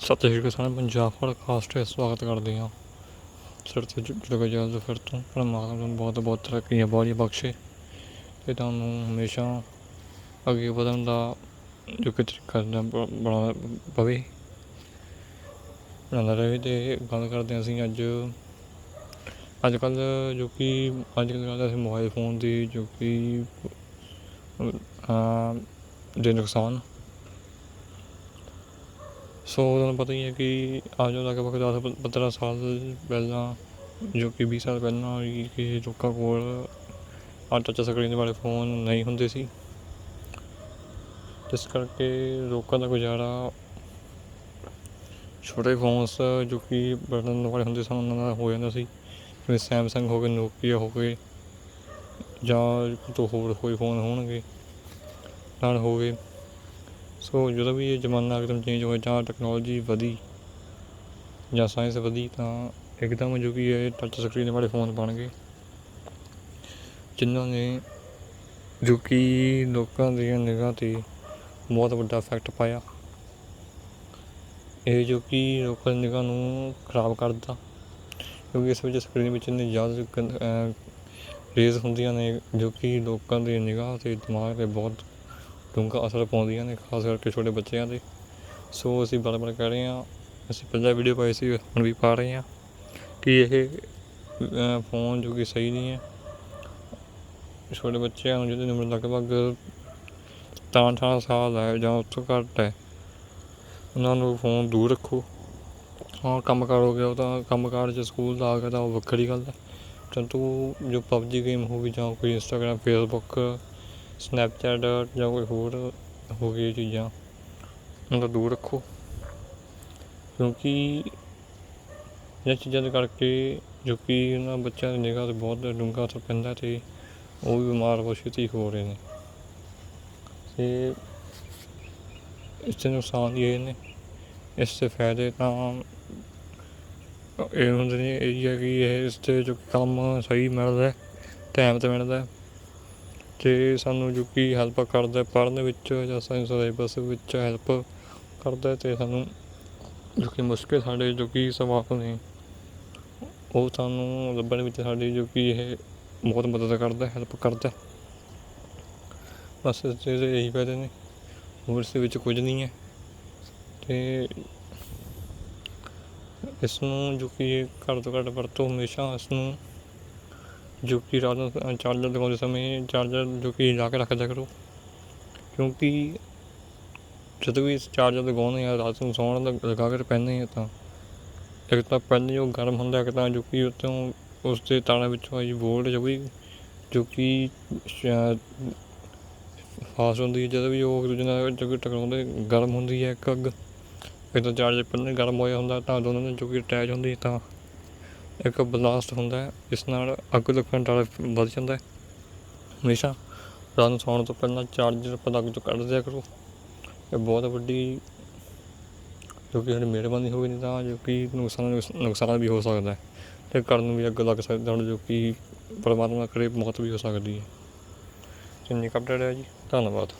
ਸਤਿ ਸ਼੍ਰੀ ਅਕਾਲ ਸਾਰੇ ਪੰਜਾਬ ਪੋਡਕਾਸਟ ਵਿੱਚ ਸਵਾਗਤ ਕਰਦੇ ਹਾਂ। ਸਿਰ ਤੇ ਜੁੜ ਕੇ ਜਲਦ ਫਿਰ ਤੋਂ ਪਰਮਾਤਮਾ ਤੁਹਾਨੂੰ ਬਹੁਤ ਬਹੁਤ ਤਰੱਕੀਆਂ ਬੋਲੀਆਂ ਬਖਸ਼ੇ। ਤੇ ਤੁਹਾਨੂੰ ਹਮੇਸ਼ਾ ਅੱਗੇ ਵਧਣ ਦਾ ਜੋ ਕਿ ਤਰੀਕਾ ਬ- ਬਣਾ ਪਵੇ। ਬਣਾਉਂਦਾ ਰਹੇ ਤੇ ਗੱਲ ਕਰਦੇ ਹਾਂ ਅਸੀਂ ਅੱਜ। ਅੱਜ ਕੱਲ੍ਹ ਜੋ ਕਿ ਅੱਜ ਕੱਲ੍ਹ ਗੱਲ ਅਸੀਂ ਮੋਬਾਈਲ ਫੋਨ ਦੀ ਜੋ ਕਿ ਅਹ, ਦੇ ਨੁਕਸਾਨ ਸੋ ਤੁਹਾਨੂੰ ਪਤਾ ਹੀ ਹੈ ਕਿ ਅੱਜ ਤੋਂ ਲਗਭਗ ਦਸ ਪੰਦਰਾਂ ਸਾਲ ਪਹਿਲਾਂ, ਜੋ ਕਿ ਵੀਹ ਸਾਲ ਪਹਿਲਾਂ ਵੀ ਕਿ ਲੋਕਾਂ ਕੋਲ ਆਹ ਟੱਚ ਸਕਰੀਨ ਵਾਲੇ ਫੋਨ ਨਹੀਂ ਹੁੰਦੇ ਸੀ। ਇਸ ਕਰਕੇ ਲੋਕਾਂ ਦਾ ਗੁਜ਼ਾਰਾ ਛੋਟੇ ਫੋਨਸ ਜੋ ਕਿ ਬਟਨ ਵਾਲੇ ਹੁੰਦੇ ਸਨ, ਉਹਨਾਂ ਦਾ ਹੋ ਜਾਂਦਾ ਸੀ। ਜਿਵੇਂ ਸੈਮਸੰਗ ਹੋ ਗਏ ਨੋਕੀਆ ਹੋ ਗਏ, ਜਾਂ ਤੋਂ ਹੋਰ ਕੋਈ ਫੋਨ ਹੋਣਗੇ, ਨਾਲ ਹੋਵੇ ਸੋ ਜਦੋਂ ਵੀ ਇਹ ਜ਼ਮਾਨਾ ਇੱਕਦਮ ਚੇਂਜ ਹੋਇਆ ਜਾਂ ਟੈਕਨੋਲੋਜੀ ਵਧੀ ਜਾਂ ਸਾਇੰਸ ਵਧੀ ਤਾਂ ਇੱਕਦਮ ਜੋ ਕਿ ਇਹ ਟੱਚ ਸਕਰੀਨ ਵਾਲੇ ਫੋਨ ਬਣ ਗਏ। ਜਿਨ੍ਹਾਂ ਨੇ ਜੋ ਕਿ ਲੋਕਾਂ ਦੀਆਂ ਨਿਗਾਹ 'ਤੇ ਬਹੁਤ ਵੱਡਾ ਇਫੈਕਟ ਪਾਇਆ। ਇਹ ਜੋ ਕਿ ਲੋਕਾਂ ਦੀ ਨਿਗਾਹ ਨੂੰ ਖਰਾਬ ਕਰਦਾ ਕਿਉਂਕਿ ਇਸ ਵਿੱਚ ਸਕਰੀਨ ਵਿੱਚ ਇੰਨੀ ਜ਼ਿਆਦਾ ਰੇਜ਼ ਹੁੰਦੀਆਂ ਨੇ ਜੋ ਕਿ ਲੋਕਾਂ ਦੀ ਨਿਗਾਹ ਤੇ ਦਿਮਾਗ 'ਤੇ ਬਹੁਤ ਡੂੰਘਾ ਅਸਰ ਪਾਉਂਦੀਆਂ ਨੇ, ਖਾਸ ਕਰਕੇ ਛੋਟੇ ਬੱਚਿਆਂ 'ਤੇ। ਸੋ ਅਸੀਂ ਬਾਰ ਬਾਰ ਕਹਿ ਰਹੇ ਹਾਂ। ਅਸੀਂ ਪਹਿਲਾਂ ਵੀਡੀਓ ਪਾਈ ਸੀ, ਹੁਣ ਵੀ ਪਾ ਰਹੇ ਹਾਂ। ਕਿ ਇਹ ਫੋਨ ਜੋ ਕਿ ਸਹੀ ਨਹੀਂ ਹੈ। ਛੋਟੇ ਬੱਚਿਆਂ ਨੂੰ ਜਿਹਦੇ ਉਮਰ ਲਗਭਗ ਤਾਂ ਅਠਾਰਾਂ ਸਾਲ ਹੈ ਜਾਂ ਉਸ ਤੋਂ ਘੱਟ ਹੈ, ਉਹਨਾਂ ਨੂੰ ਫੋਨ ਦੂਰ ਰੱਖੋ। ਹਾਂ, ਕੰਮ ਕਾਰ ਹੋ ਗਿਆ, ਉਹ ਤਾਂ ਕੰਮ ਕਾਰ 'ਚ ਸਕੂਲ ਦਾ ਆ ਗਿਆ ਤਾਂ ਉਹ ਵੱਖਰੀ ਗੱਲ ਹੈ। ਪਰੰਤੂ ਜੋ ਪਬਜੀ ਗੇਮ ਹੋ ਗਈ ਜਾਂ ਕੋਈ ਇੰਸਟਾਗ੍ਰਾਮ ਫੇਸਬੁੱਕ ਸਨੈਪਚੈਟ ਜਾਂ ਕੋਈ ਹੋਰ ਹੋ ਗਈ ਚੀਜ਼ਾਂ, ਉਹਨਾਂ ਤੋਂ ਦੂਰ ਰੱਖੋ। ਕਿਉਂਕਿ ਇਹ ਚੀਜ਼ਾਂ ਦੇ ਕਰਕੇ ਜੋ ਕਿ ਇਹਨਾਂ ਬੱਚਿਆਂ ਦੀ ਨਿਗਾਹ 'ਤੇ ਬਹੁਤ ਡੂੰਘਾ ਅਸਰ ਪੈਂਦਾ ਤੇ ਉਹ ਵੀ ਬਿਮਾਰ ਬਹੁਤ ਛੇਤੀ ਹੋ ਰਹੇ ਨੇ। ਤੇ ਇਸ ਦੇ ਨੁਕਸਾਨ ਇਹ ਨੇ। ਇਸ ਦੇ ਫਾਇਦੇ ਤਾਂ ਇਹ ਹੁੰਦੇ ਨੇ, ਇਹ ਹੈ ਕਿ ਇਹ ਇਸ 'ਤੇ ਜੋ ਕੰਮ ਸਹੀ ਮਿਲਦਾ ਟਾਈਮ 'ਤੇ ਮਿਲਦਾ ਹੈ ਸਾਨੂੰ ਜੋ ਕਿ ਹੈਲਪ ਕਰਦਾ, ਪੜ੍ਹਨ ਵਿੱਚ ਜਾਂ ਸਾਨੂੰ ਸਿਲੇਬਸ ਵਿੱਚ ਹੈਲਪ ਕਰਦਾ ਅਤੇ ਸਾਨੂੰ ਜੋ ਕਿ ਮੁਸ਼ਕਿਲ ਸਾਡੇ ਜੋ ਕਿ ਸਵਾਲ ਨੇ, ਉਹ ਸਾਨੂੰ ਲੱਭਣ ਵਿੱਚ ਸਾਡੀ ਜੋ ਕਿ ਇਹ ਬਹੁਤ ਮਦਦ ਕਰਦਾ ਹੈਲਪ ਕਰਦਾ। ਬਸ ਇਸ ਦੇ ਇਹੀ ਫਾਇਦੇ ਨੇ, ਹੋਰ ਇਸ ਵਿੱਚ ਕੁਝ ਨਹੀਂ ਹੈ। ਤੇ ਇਸ ਨੂੰ ਜੋ ਕਿ ਘੱਟ ਤੋਂ ਘੱਟ ਵਰਤੋਂ ਹਮੇਸ਼ਾ ਇਸ ਨੂੰ ਜੋ ਕਿ ਰਾਤ ਨੂੰ ਚਾਰਜਰ ਲਗਾਉਂਦੇ ਸਮੇਂ ਚਾਰਜਰ ਜੋ ਕਿ ਲਾ ਕੇ ਰੱਖਦਾ ਕਰੋ। ਕਿਉਂਕਿ ਜਦੋਂ ਵੀ ਚਾਰਜਰ ਲਗਾਉਂਦੇ ਆ, ਰਾਤ ਨੂੰ ਸੌਣ ਲੱਗ- ਲਗਾ ਕੇ ਪੈਂਦੇ ਆ ਤਾਂ। ਇੱਕ ਤਾਂ ਪੈਨ ਜੋ ਗਰਮ ਹੁੰਦਾ, ਇੱਕ ਤਾਂ ਜੋ ਕਿ ਉੱਤੋਂ ਉਸ ਦੇ ਤਾਰਾਂ ਵਿੱਚੋਂ ਆਈ ਵੋਲਟ ਜੋ ਵੀ ਜੋ ਕਿ ਫਾਸਟ ਹੁੰਦੀ ਹੈ। ਜਦੋਂ ਵੀ ਉਹ ਇੱਕ ਦੂਜੇ ਨਾਲ ਜੋ ਕਿ ਟਕਰਾਉਂਦੇ, ਗਰਮ ਹੁੰਦੀ ਹੈ ਇੱਕ ਅੱਗ। ਇੱਕ ਤਾਂ ਚਾਰਜਰ ਪਹਿਲਾਂ ਗਰਮ ਹੋਇਆ ਹੁੰਦਾ ਤਾਂ ਦੋਨਾਂ ਨਾਲ ਜੋ ਕਿ ਅਟੈਚ ਹੁੰਦੀ ਤਾਂ। ਇੱਕ ਬਲਾਸਟ ਹੁੰਦਾ ਹੈ ਇਸ ਨਾਲ ਅੱਗ ਲੱਗਣ ਦਾ ਡਰ ਵੱਧ ਜਾਂਦਾ ਹੈ। ਹਮੇਸ਼ਾ ਰਾਤ ਨੂੰ ਸੌਣ ਤੋਂ ਪਹਿਲਾਂ ਚਾਰਜਰ ਪਲੱਗ ਤੋਂ ਕੱਢ ਦਿਆ ਕਰੋ। ਇਹ ਬਹੁਤ ਵੱਡੀ ਜੋ ਕਿ ਸਾਡੀ ਮਿਹਰਬਾਨੀ ਹੋਵੇ ਨਹੀਂ ਤਾਂ, ਜੋ ਕਿ ਨੁਕਸਾਨ ਨੁਕਸਾਨ ਵੀ ਹੋ ਸਕਦਾ ਹੈ ਤੇ ਕਰਨ ਨੂੰ ਵੀ ਅੱਗ ਲੱਗ ਸਕਦਾ ਹੁਣ ਜੋ ਕਿ ਪਰਮਾਤਮਾ ਕਰੇ ਮੌਤ ਵੀ ਹੋ ਸਕਦੀ ਹੈ। ਇੰਨੀ ਕਪਡੇਟ ਹੈ ਜੀ, ਧੰਨਵਾਦ।